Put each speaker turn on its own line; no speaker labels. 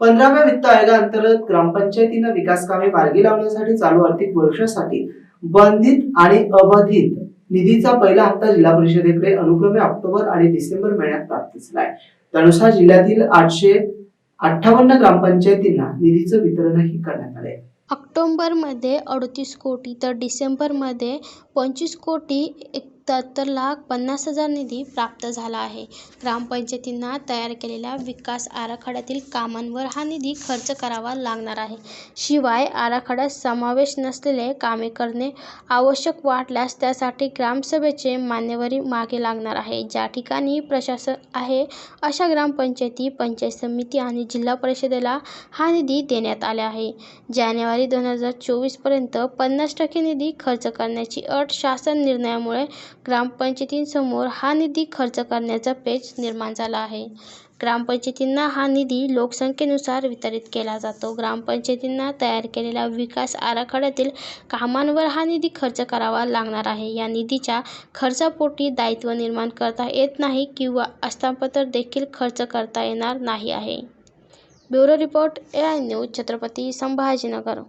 पंधराव्या वित्त आयोगाअंतर्गत ग्रामपंचायतीनं विकास कामे मार्गी लावण्यासाठी चालू आर्थिक वर्षासाठी बंधित आणि अबाधित निधीचा पहिला हप्ता जिल्हा परिषदेकडे अनुक्रमे ऑक्टोबर आणि डिसेंबर महिन्यात प्राप्त झालाय. त्यानुसार जिल्ह्यातील आठशे अठ्ठावन्न ग्रामपंचायतींना निधीचं वितरणही करण्यात आले
ऑक्टोबरमध्ये अडतीस कोटी तर डिसेंबरमध्ये पंचवीस कोटी एकाहत्तर लाख पन्नास हजार निधी प्राप्त झाला आहे. ग्रामपंचायतींना तयार केलेल्या विकास आराखड्यातील कामांवर हा निधी खर्च करावा लागणार आहे. शिवाय आराखड्यात समावेश नसलेले कामे करणे आवश्यक वाटल्यास त्यासाठी ग्रामसभेचे मान्यवरी मागे लागणार आहे. ज्या ठिकाणी प्रशासन आहे अशा ग्रामपंचायती पंचायत समिती आणि जिल्हा परिषदेला हा निधी देण्यात आला आहे. जानेवारी दोन हजार चोवीसपर्यंत पन्नास टक्के निधी खर्च करण्याची अट शासन निर्णयामुळे ग्रामपंचायतींसमोर हा निधी खर्च करण्याचा पेच निर्माण झाला आहे. ग्रामपंचायतींना हा निधी लोकसंख्येनुसार वितरित केला जातो. ग्रामपंचायतींना तयार केलेल्या विकास आराखड्यातील कामांवर हा निधी खर्च करावा लागणार आहे. या निधीच्या खर्चापोटी दायित्व निर्माण करता येत नाही किंवा हस्तांतर देखील खर्च करता येणार नाही आहे. Bureau report A I news Chhatrapati Sambhajinagar.